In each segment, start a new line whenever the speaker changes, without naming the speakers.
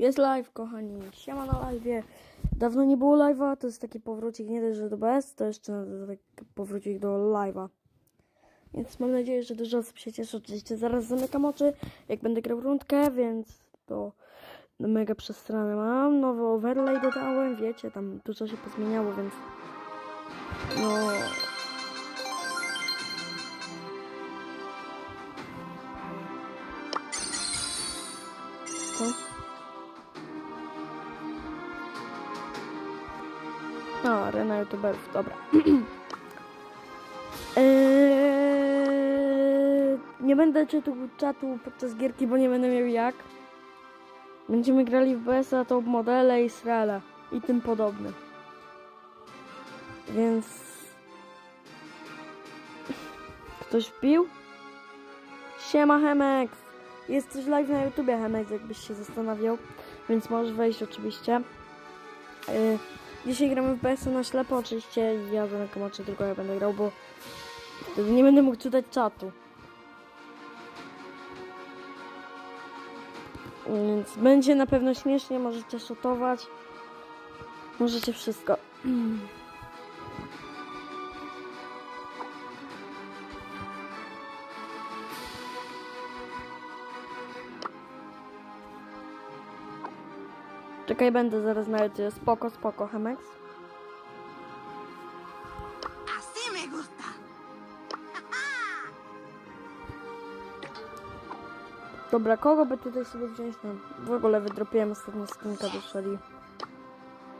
Jest live, kochani. Siema na live. Dawno nie było live'a, to jest taki powrócik, nie dość, że do BS, to jeszcze powrócik do live'a. Więc mam nadzieję, że dużo osób się cieszy. Oczywiście zaraz zamykam oczy, jak będę grał rundkę, więc to mega przestranę mam. Nowy overlay dodałem, wiecie, tam dużo się pozmieniało, więc no... Co? No, arena youtuberów, dobra. eee, nie będę czytał czatu podczas gierki, bo nie będę miał jak. Będziemy grali w BS-a, top modele, Israela i tym podobne. Więc... Ktoś wbił? Siema Hemex! Jest coś live na YouTubie Hemex, jakbyś się zastanawiał, więc możesz wejść oczywiście. Yy, dzisiaj gramy w BS na ślepo, oczywiście ja zamykam oczy, tylko ja będę grał, bo wtedy nie będę mógł czytać czatu. Więc będzie na pewno śmiesznie, możecie szotować, możecie wszystko. Czekaj, będę zaraz na. Spoko, spoko, Hemex. Dobra, kogo by tutaj sobie wziąć? No, w ogóle wydropiłem ostatnio skinka do.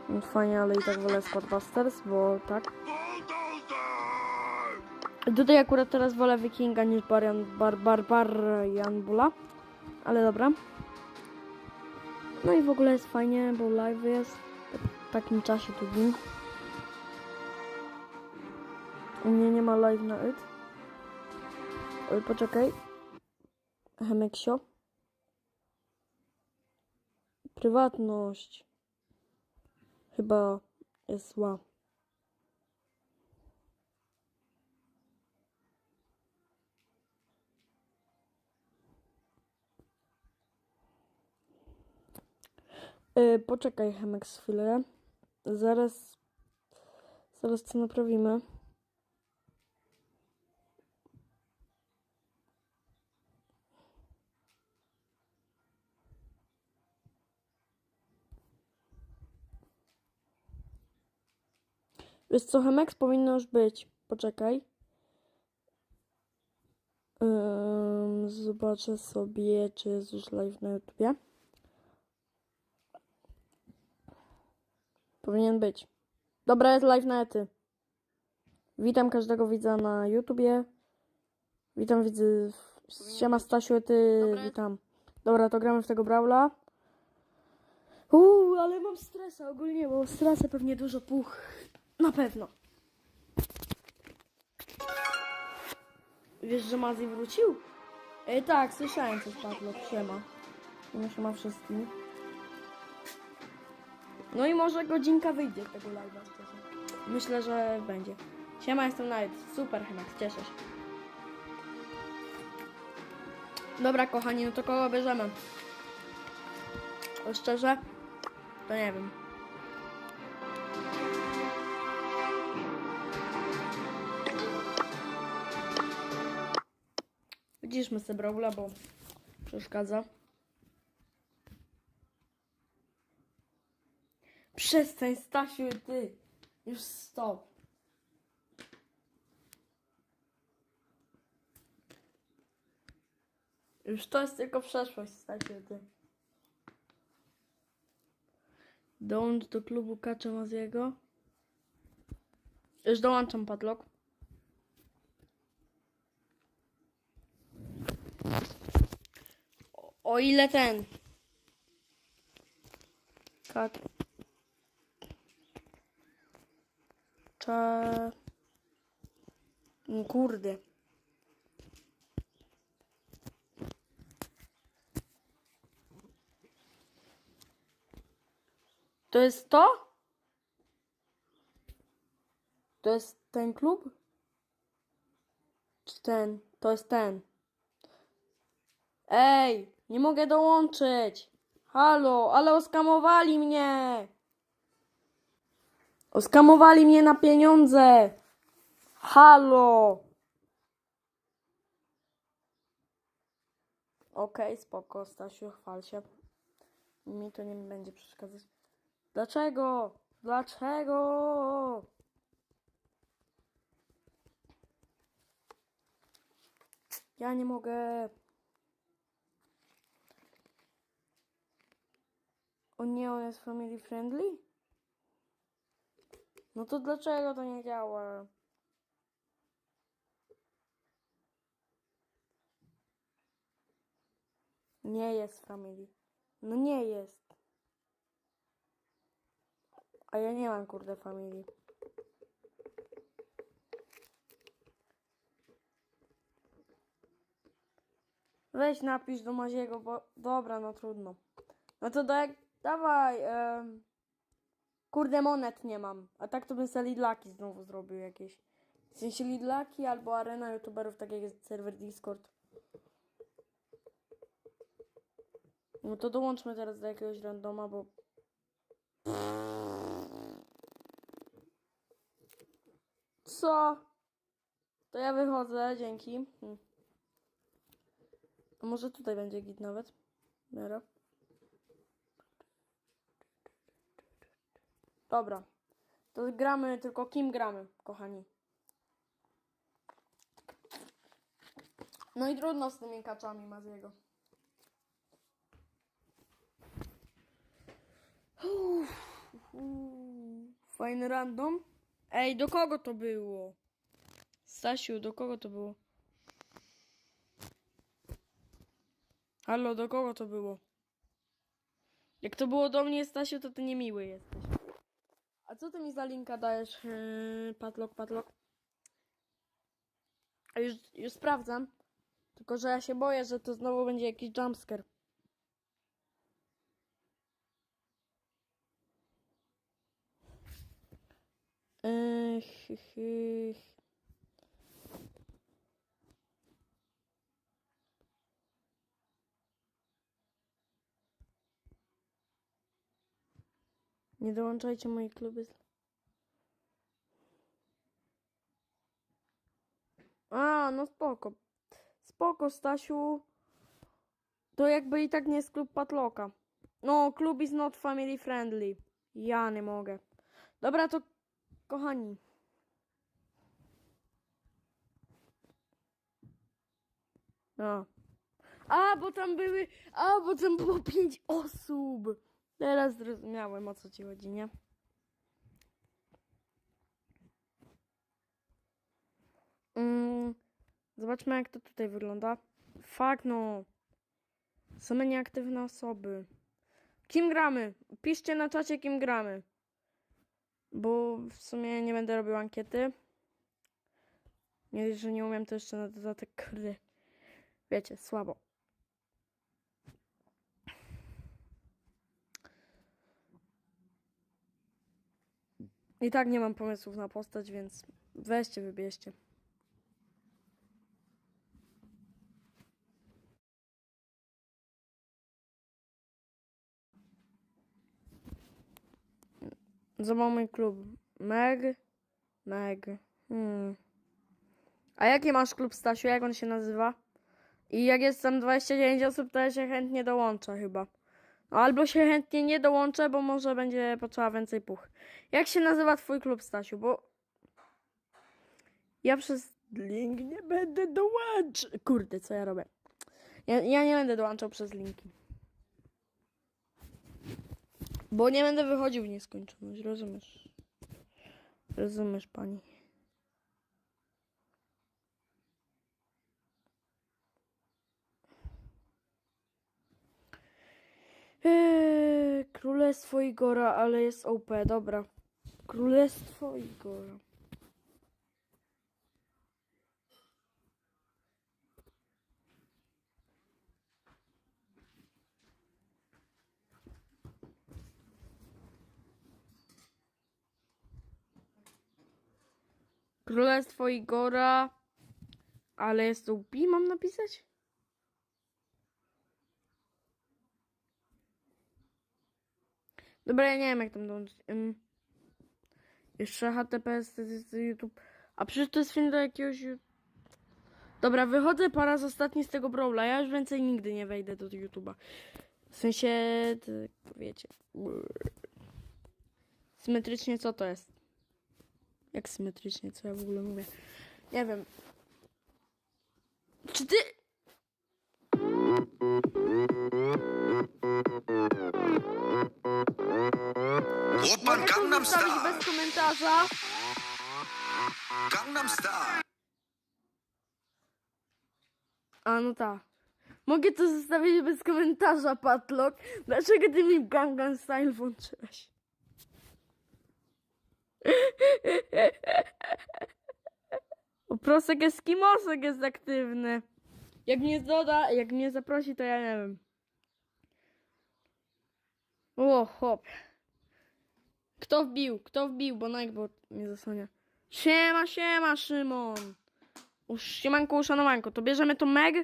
Więc fajnie, ale i tak wolę Squadbusters, bo tak. Tutaj akurat teraz wolę Wikinga niż Barian, bar, bar, Barian Bula. Ale dobra. No i w ogóle jest fajnie, bo live jest w takim czasie długim. U mnie nie ma live na it. Oj, poczekaj. Hemeksio. Prywatność. Chyba jest zła. Yy, poczekaj, Hemex, chwilę. Zaraz. Zaraz co naprawimy. Wiesz co, Hemex powinno już być. Poczekaj. Zobaczę sobie, czy jest już live na YouTubie. Powinien być. Dobra, jest live na ety. Witam każdego widza na YouTubie. Witam widzy. Siema Stasiu, ety.
Dobra.
Witam. Dobra, to gramy w tego Brawla. Uuu, ale mam stresa ogólnie, bo strasę pewnie dużo puch. Na pewno. Wiesz, że Mazi wrócił? E, tak, słyszałem coś, Padlock. Siema. No, siema wszystkim. No i może godzinka wyjdzie z tego live'a. Myślę, że będzie. Siema, jestem Night. Super, Hemax, cieszę się. Dobra, kochani, no to kogo bierzemy? O, szczerze? To nie wiem. Widzisz, sobie Brawla, bo przeszkadza. Przestań, Stasiu, ty. Już stop. Już to jest tylko przeszłość, Stasiu, ty. Dołącz do klubu Kacza Maziego. Już dołączam, Padlock. O, ile ten. Kat. Cza... Kurde. To jest to? To jest ten klub? Czy ten? To jest ten. Ej, nie mogę dołączyć. Halo, ale oskamowali mnie! Oskamowali mnie na pieniądze! Halo! Okej, spoko, Stasiu, chwal się. Mi to nie będzie przeszkadzać. Dlaczego? Dlaczego? Ja nie mogę. O nie, on jest family friendly? No to dlaczego to nie działa? Nie jest family. No nie jest. A ja nie mam kurde family. Weź napisz do Maziego, bo... Dobra, no trudno. No to da, dawaj. em, Kurde, monet nie mam. A tak to bym sobie Lidlaki znowu zrobił jakieś. W sensie Lidlaki albo arena youtuberów, tak jak jest serwer Discord. No to dołączmy teraz do jakiegoś randoma, bo... Co? To ja wychodzę, dzięki. A może tutaj będzie git nawet? Miara. Dobra. To gramy, tylko kim gramy, kochani? No i trudno z tymi kaczami Maziego. Fajny random. Ej, do kogo to było? Stasiu, do kogo to było? Halo, do kogo to było? Jak to było do mnie, Stasiu, to ty niemiły jesteś. A co ty mi za linka dajesz, yy, padlock, padlock? A już, już sprawdzam. Tylko, że ja się boję, że to znowu będzie jakiś jumpscare. Yy, hy, hy. Nie dołączajcie mojej kluby. A, no spoko. Spoko, Stasiu. To jakby i tak nie jest klub Patloka. No, klub is not family friendly. Ja nie mogę. Dobra, to kochani. A. A, bo tam były. A, bo tam było pięć osób. Teraz zrozumiałem o co ci chodzi, nie? Mm, zobaczmy jak to tutaj wygląda. Fakt no. Same nieaktywne osoby. Kim gramy? Piszcie na czacie kim gramy. Bo w sumie nie będę robił ankiety. Nie, że nie umiem, to jeszcze na dodatek kurde. Wiecie, słabo. I tak nie mam pomysłów na postać, więc weźcie, wybierzcie. Zobacz mój klub. Meg. Meg. Hmm. A jaki masz klub, Stasiu? Jak on się nazywa? I jak jest tam 29 osób, to ja się chętnie dołączę chyba. Albo się chętnie nie dołączę, bo może będzie potrzeba więcej puch. Jak się nazywa twój klub, Stasiu? Bo ja przez link nie będę dołączał. Kurde, co ja robię? Ja, ja nie będę dołączał przez linki. Bo nie będę wychodził w nieskończoność, rozumiesz? Rozumiesz, pani. Eee, Królestwo Igora, ale jest OP, dobra. Królestwo Igora. Królestwo Igora, ale jest OP, mam napisać? Dobra, ja nie wiem jak tam dołączyć. Ym, jeszcze HTTPS to jest YouTube. A przecież to jest film do jakiegoś... Dobra, wychodzę po raz ostatni z tego Brawla. Ja już więcej nigdy nie wejdę do YouTube'a. W sensie, to, wiecie... Symetrycznie co to jest? Jak symetrycznie? Co ja w ogóle mówię? Nie wiem. Czy ty... To
Gangnam
zostawić
Style.
bez komentarza?
Gangnam Style.
A no tak. Mogę to zostawić bez komentarza, Patlock. Dlaczego ty mi Gangnam Style włączyłeś? Prosek Eskimosek jest aktywny. Jak mnie doda, jak mnie zaprosi, to ja nie wiem. O, hop. Kto wbił? Kto wbił? Bo Nightbot mnie zasłania. Siema, siema, Szymon. Uż, siemanko, uszanowanko. To bierzemy to Meg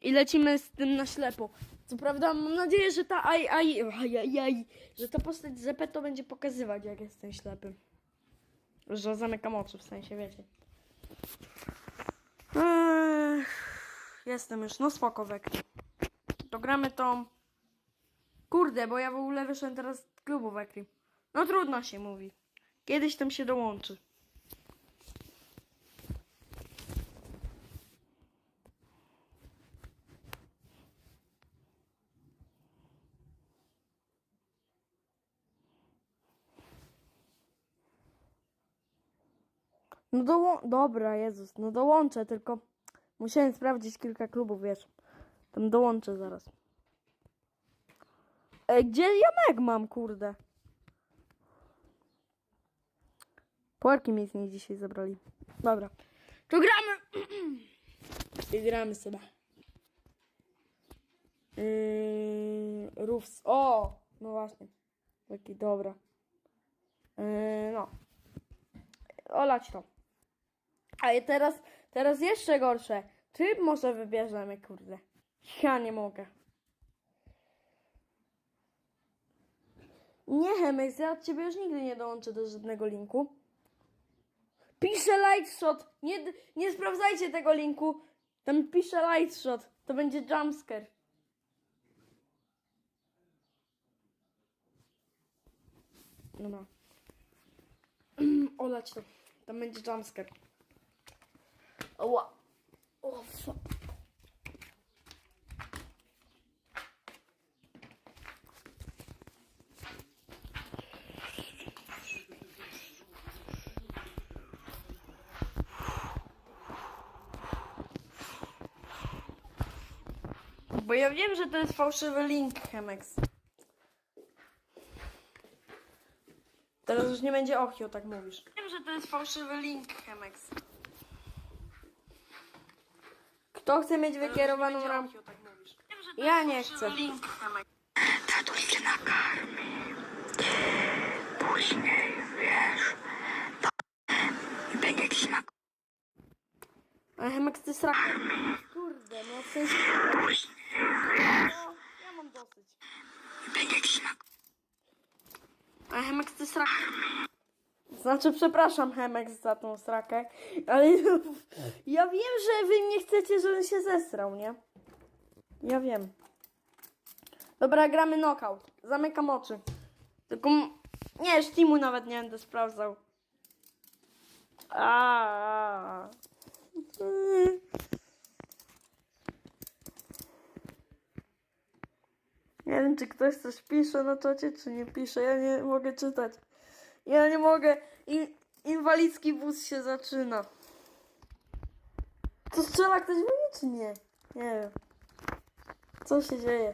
i lecimy z tym na ślepo. Co prawda mam nadzieję, że ta aj, aj, aj, aj, aj że ta postać ZP to będzie pokazywać, jak jestem ślepy. Że zamykam oczy, w sensie, wiecie. Ech, jestem już, no spoko, wek. To gramy tą... Kurde, bo ja w ogóle wyszedłem teraz z klubu Wekry. No trudno się mówi. Kiedyś tam się dołączy. No dołą... Dobra, Jezus, no dołączę, tylko musiałem sprawdzić kilka klubów, wiesz. Tam dołączę zaraz. Ej, gdzie ja Meg mam, kurde? Porki mnie z niej dzisiaj zabrali. Dobra. To gramy! I gramy sobie. Yy, Roofs. O! No właśnie. Taki dobra. Yy, no. Olać to. A teraz, teraz jeszcze gorsze. Tryb może wybierzemy, kurde. Ja nie mogę. Nie, Hemex, ja od ciebie już nigdy nie dołączę do żadnego linku. Piszę lightshot. Nie, nie sprawdzajcie tego linku. Tam pisze lightshot. To będzie jumpscare. No. Olać to. Tam będzie jumpscare. Oła. O, fuck. Bo ja wiem, że to jest fałszywy link, Chemex. Teraz już nie będzie ochio, tak mówisz. Wiem, że to jest fałszywy link, Chemex. Kto chce mieć wykierowaną rampę? Ja nie chcę.
Tatuś cię nakarmi. Później, wiesz, potem będzie ci smak.
Ale Chemex to jest rak. Kurde, no w sensie... No, ja mam dosyć.
Będzie ci smak.
A Chemex to jest rak. Znaczy, przepraszam Chemex za tą srakę, ale ja wiem, że wy nie chcecie, żebym się zesrał, nie? Ja wiem. Dobra, gramy knockout. Zamykam oczy. Tylko... Nie, Steamu nawet nie będę sprawdzał. A. Nie wiem, czy ktoś coś pisze na czacie, czy nie pisze. Ja nie mogę czytać. Ja nie mogę. I, inwalidzki wóz się zaczyna. To strzela ktoś we mnie, czy nie? Nie wiem. Co się dzieje?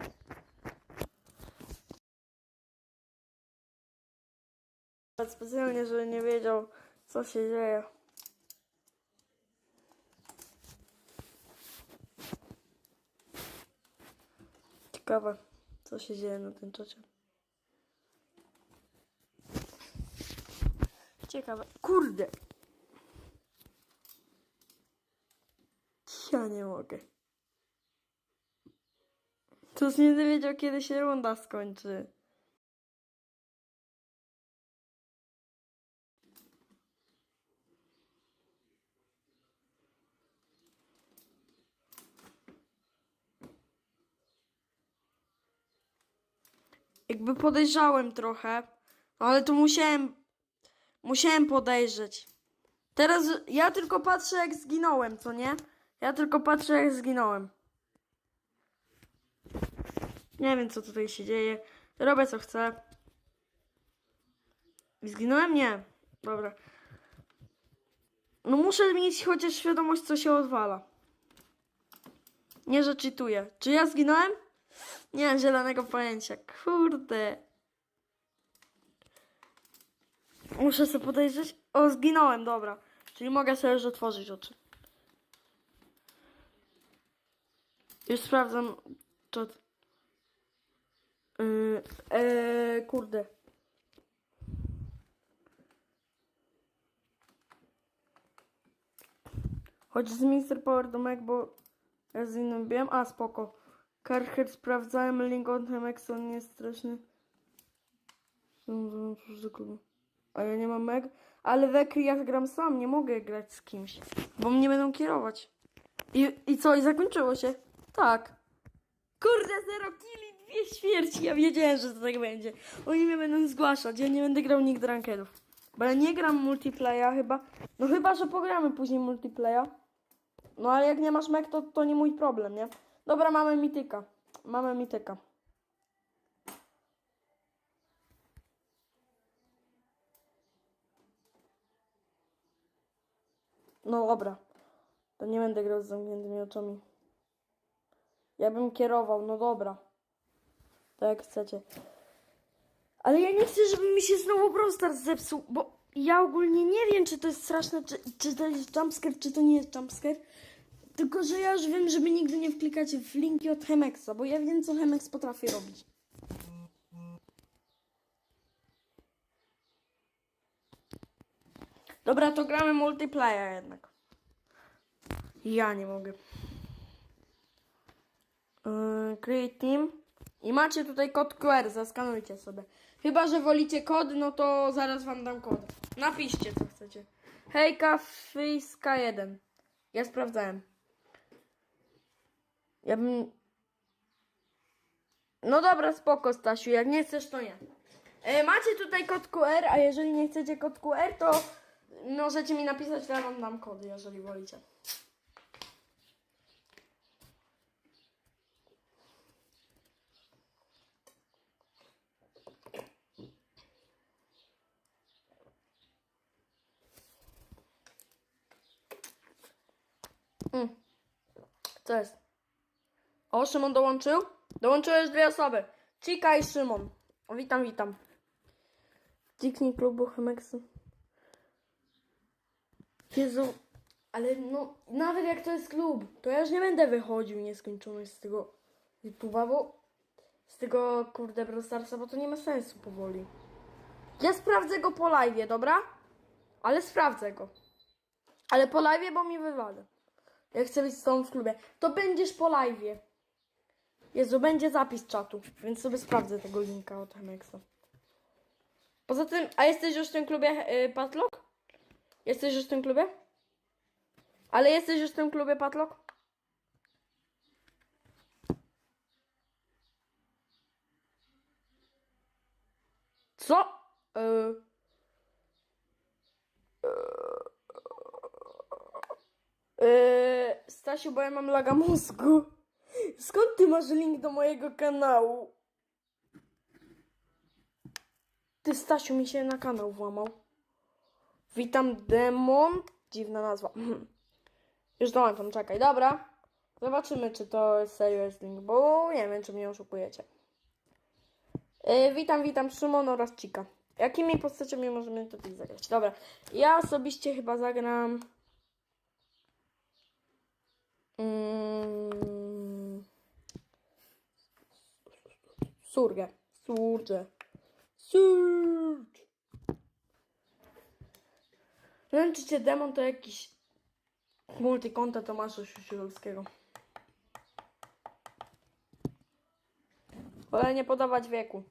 Specjalnie, żeby nie wiedział, co się dzieje. Ciekawe, co się dzieje na tym czacie. Ciekawe. Kurde! Ja nie mogę. Cóż nie wiedział, kiedy się runda skończy. Jakby podejrzałem trochę, ale to musiałem musiałem podejrzeć. Teraz ja tylko patrzę jak zginąłem, co nie? Ja tylko patrzę jak zginąłem. Nie wiem co tutaj się dzieje. Robię co chcę. Zginąłem? Nie. Dobra. No muszę mieć chociaż świadomość co się odwala. Nie, że czytuję. Czy ja zginąłem? Nie mam zielonego pojęcia. Kurde. Muszę sobie podejrzeć. O, zginąłem, dobra. Czyli mogę sobie już otworzyć oczy. Już sprawdzam czat. Yy, ee, kurde. Chodź z Mr. Power do Mac, bo ja z innym wiem. A, spoko. Carhead sprawdzałem, link od Hemexa nie jest straszny. Za klubu. A ja nie mam Meg. Ale w Ekry ja gram sam, nie mogę grać z kimś. Bo mnie będą kierować. I, I co? I zakończyło się? Tak. Kurde, zero killi, dwie śmierci. Ja wiedziałem, że to tak będzie. Oni mnie będą zgłaszać. Ja nie będę grał nigdy rankedów. Bo ja nie gram multiplaya chyba. No chyba, że pogramy później multiplaya. No ale jak nie masz mek, to, to nie mój problem, nie? Dobra, mamy mityka. Mamy mityka. No dobra. To nie będę grał z zamkniętymi oczami. Ja bym kierował, no dobra. To jak chcecie. Ale ja nie chcę, żeby mi się znowu Brawl zepsuł, bo ja ogólnie nie wiem, czy to jest straszne, czy, czy to jest jumpscare, czy to nie jest jumpscare. Tylko, że ja już wiem, żeby nigdy nie wklikać w linki od Hemexa, bo ja wiem, co Hemex potrafi robić. Dobra, to gramy multiplayer jednak. Ja nie mogę. Yy, create team. I macie tutaj kod QR, zaskanujcie sobie. Chyba, że wolicie kod, no to zaraz wam dam kod. Napiszcie, co chcecie. Hejka, Fiska 1. Ja sprawdzałem. Ja bym... No dobra, spoko, Stasiu. Jak nie chcesz, to nie. E, macie tutaj kod QR, a jeżeli nie chcecie kod QR, to możecie mi napisać, ja wam dam kody, jeżeli wolicie. Mm. Co jest? O, Szymon dołączył? Dołączyłeś dwie osoby. Cika i Szymon. Witam, witam. Kliknij klubu Chemexu. Jezu, ale no, nawet jak to jest klub, to ja już nie będę wychodził nieskończony z tego YouTube'a, bo z tego, kurde, Brawl Starsa, bo to nie ma sensu powoli. Ja sprawdzę go po live'ie, dobra? Ale sprawdzę go. Ale po live'ie, bo mi wywalę. Ja chcę być z tobą w klubie. To będziesz po live'ie. Jezu, będzie zapis czatu, więc sobie sprawdzę tego linka od Hemexa. Poza tym, a jesteś już w tym klubie, yy, Patlock? Jesteś już w tym klubie? Ale jesteś już w tym klubie, Patlock? Co? Yy... Yy, Stasiu, bo ja mam laga mózgu. Skąd ty masz link do mojego kanału? Ty, Stasiu, mi się na kanał włamał. Witam, Demon. Dziwna nazwa. Już dołączam, czekaj. Dobra. Zobaczymy, czy to serio jest link, bo nie wiem, czy mnie oszukujecie. Yy, witam, witam, Szymon oraz Cika. Jakimi postaciami możemy tutaj zagrać? Dobra. Ja osobiście chyba zagram... Mm. Surgę. Surge. Surge. Nie wiem, czy cię demon to jakiś multikonta Tomasza Siusiulskiego. Wolę nie podawać wieku.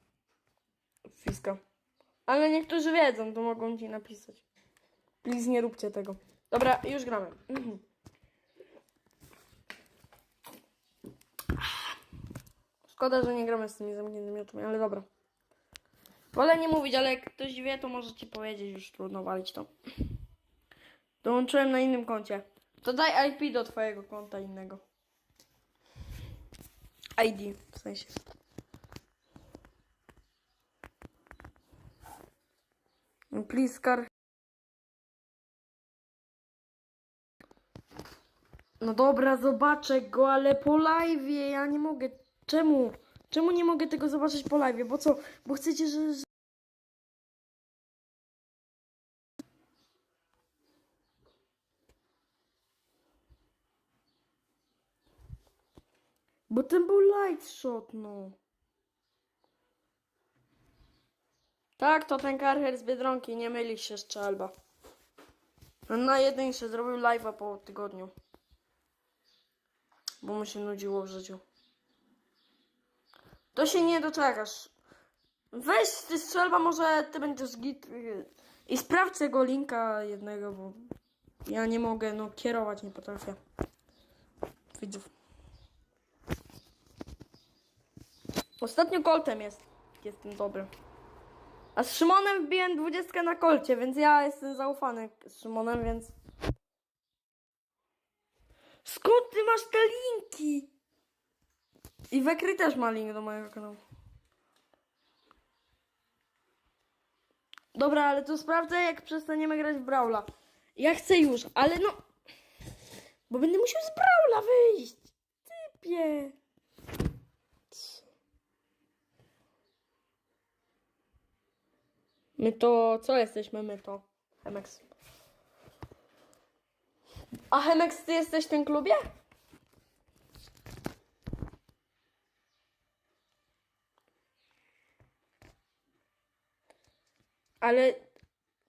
Fiska. Ale niektórzy wiedzą, to mogą ci napisać. Please nie róbcie tego. Dobra, już gramy. Mhm. Szkoda, że nie gramy z tymi zamkniętymi oczami, ale dobra. Wolę nie mówić, ale jak ktoś wie, to może ci powiedzieć, już trudno walić to. Dołączyłem na innym koncie. To daj IP do twojego konta innego. ID, w sensie. Please, car. No dobra, zobaczę go, ale po live ja nie mogę. Czemu? Czemu nie mogę tego zobaczyć po live? Bo co? Bo chcecie, że... Bo ten był light shot, no. Tak, to ten karher z Biedronki, nie myli się strzelba. On najjedniejszy zrobił live'a po tygodniu. Bo mu się nudziło w życiu. To się nie doczekasz. Weź ty strzelba, może ty będziesz git i sprawdź tego linka jednego, bo ja nie mogę, no kierować nie potrafię. Widzów. Ostatnio koltem jest. Jestem dobry. A z Szymonem wbiłem 20 na kolcie, więc ja jestem zaufany z Szymonem, więc... Skąd ty masz te linki? I Wekry też ma link do mojego kanału. Dobra, ale to sprawdzę, jak przestaniemy grać w Brawla. Ja chcę już, ale no... Bo będę musiał z Brawla wyjść. Typie. My to... Co jesteśmy my to? Hemex. A Hemex, ty jesteś w tym klubie? Ale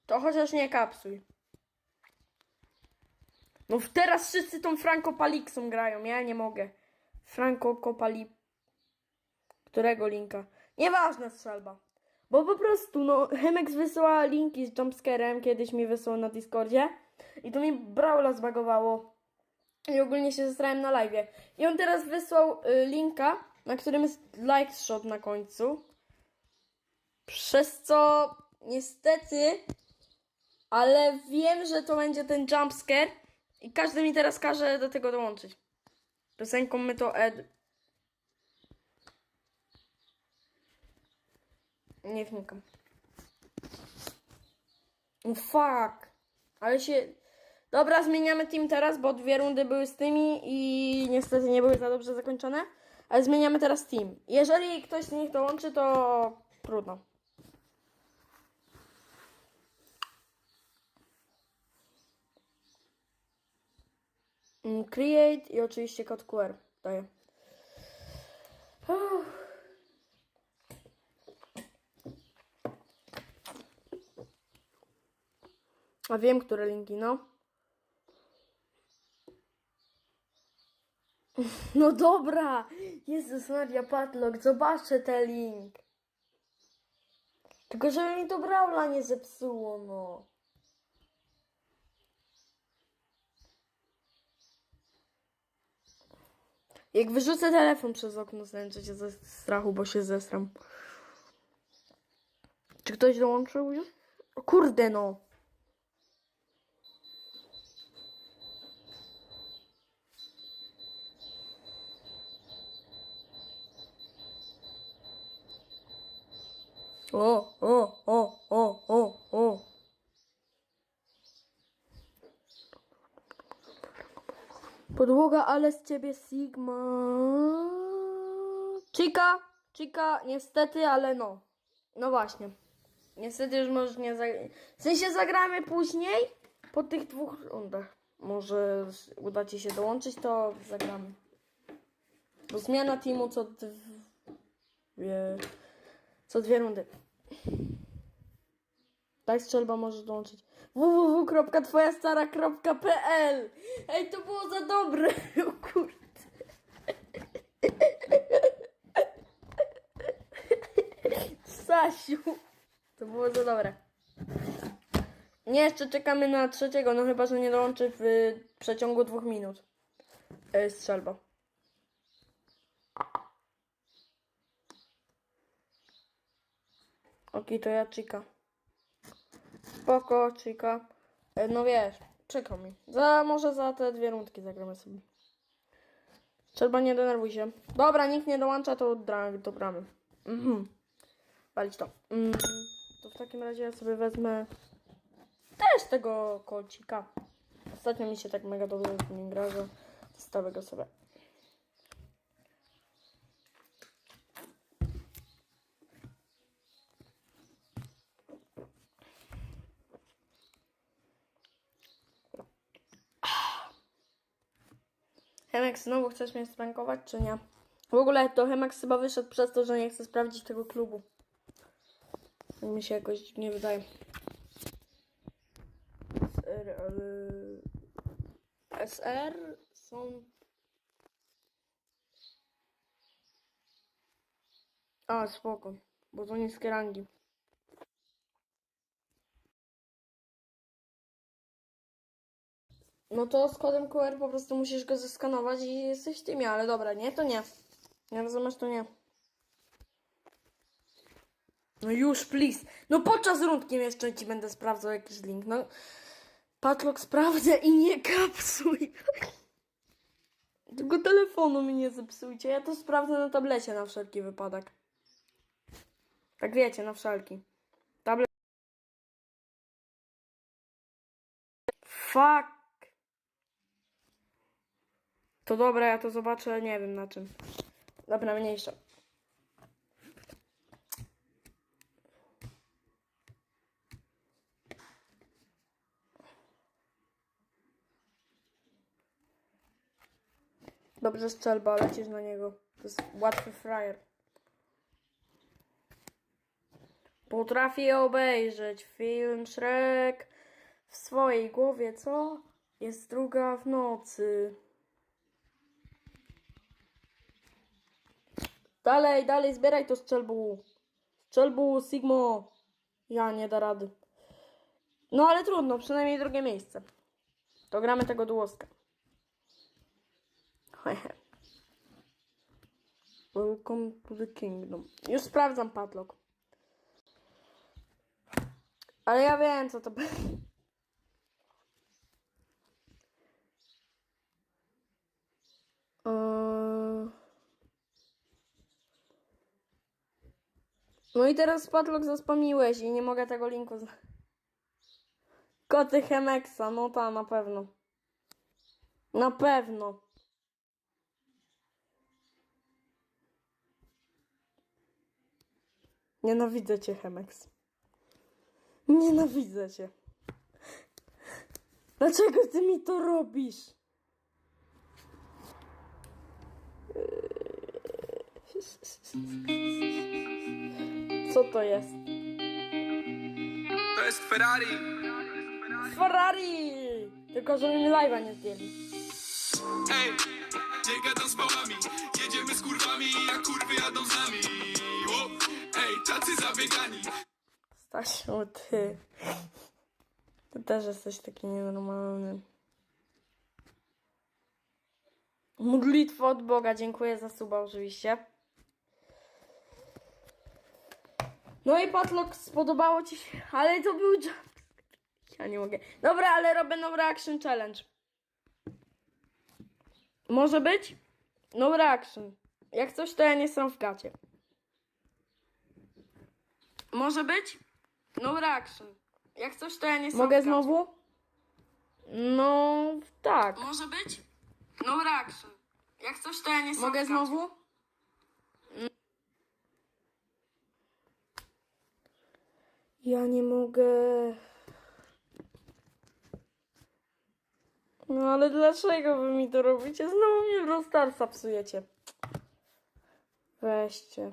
to chociaż nie kapsuj. No teraz wszyscy tą Franco Palixą grają, ja nie mogę. Franco Kopali... Którego linka? Nieważne strzelba. Bo po prostu, no, Hemex wysyła linki z jumpscarem, kiedyś mi wysłał na Discordzie i to mi Brawla zbagowało i ogólnie się zestrałem na live. I on teraz wysłał y, linka, na którym jest like na końcu. Przez co niestety, ale wiem, że to będzie ten jumpscare i każdy mi teraz każe do tego dołączyć. Piosenką my to ed... Nie wnikam. Oh, fuck. Ale się... Dobra, zmieniamy team teraz, bo dwie rundy były z tymi i niestety nie były za dobrze zakończone. Ale zmieniamy teraz team. Jeżeli ktoś z nich dołączy, to trudno. Mm, Create i oczywiście kod QR daję. A wiem, które linki, no. No dobra! Jezus Maria Padlock, zobaczę ten link. Tylko żeby mi to Brawla nie zepsuło, no. Jak wyrzucę telefon przez okno, znęczę się ze strachu, bo się zesram. Czy ktoś dołączył już? Kurde, no. O, o, o, o, o, o. Podłoga, ale z ciebie Sigma. Chica, Chica, niestety, ale no. No właśnie. Niestety już możesz nie zagrać. W sensie zagramy później, po tych dwóch rundach. Może uda ci się dołączyć, to zagramy. Bo zmiana teamu co dwie, co dwie rundy. Tak, strzelba może dołączyć. www.twojastara.pl Ej, to było za dobre! O kurde. To było za dobre. Nie, jeszcze czekamy na trzeciego, no chyba, że nie dołączy w przeciągu dwóch minut. E, strzelba. Okej, to ja Chica. Spoko, Chica. E, No wiesz, czekał mi. Za, może za te dwie rundki zagramy sobie. Trzeba nie denerwuj się. Dobra, nikt nie dołącza, to dra- do. Mhm. Walić to. Mm, to w takim razie ja sobie wezmę też tego kolcika. Ostatnio mi się tak mega dobrze z nim gra, że go sobie. Hemek, znowu chcesz mnie sprankować, czy nie? W ogóle to Hemek chyba wyszedł przez to, że nie chce sprawdzić tego klubu. Tak mi się jakoś dziwnie wydaje. SR, ale... SR są... A, spoko, bo to niskie rangi. No to z kodem QR po prostu musisz go zeskanować i jesteś teamie, ale dobra, nie, to nie. Nie rozumiesz, to nie. No już, please. No podczas rundki jeszcze ci będę sprawdzał jakiś link. No, Patlock sprawdzę i nie kapsuj. Tylko telefonu mi nie zepsujcie. Ja to sprawdzę na tablecie na wszelki wypadek. Tak wiecie, na wszelki. Tablet. Fuck. To dobra, ja to zobaczę, nie wiem na czym. Dobra, mniejsza. Dobrze strzelba, lecisz na niego. To jest łatwy frajer. Potrafię obejrzeć film Shrek w swojej głowie, co? Jest druga w nocy. Dalej, dalej, zbieraj to strzelbu. Strzelbu, Sigmo. Ja nie da rady. No ale trudno, przynajmniej drugie miejsce. To gramy tego duoska. Hehe. Welcome to the kingdom. Już sprawdzam padlock. Ale ja wiem, co to będzie. Eee. No i teraz padlock zaspamiłeś i nie mogę tego linku zna- Koty Chemexa, no ta, na pewno. Na pewno. Nienawidzę cię, Chemex. Nienawidzę cię. Dlaczego ty mi to robisz? Co to jest?
To jest Ferrari.
Ferrari! Tylko, żeby mi live'a nie zdjęli.
Ej, nie gadam z pałami. Jedziemy z kurwami, a kurwy jadą z nami. O, ej, tacy zabiegani.
Stasiu, ty. Ty też jesteś taki nienormalny. Modlitwa od Boga, dziękuję za suba oczywiście. No i Patlock, spodobało ci się, ale to był. Ja nie mogę. Dobra, ale robię no reaction challenge. Może być? No reaction. Jak coś, to ja nie jestem w gacie. Może być? No reaction. Jak coś, to ja nie Mogę znowu? No, tak. Może być? No reaction. Jak coś, to ja nie Mogę znowu? Ja nie mogę. No ale dlaczego wy mi to robicie? Znowu mnie w Brawl Starsa psujecie. Weźcie.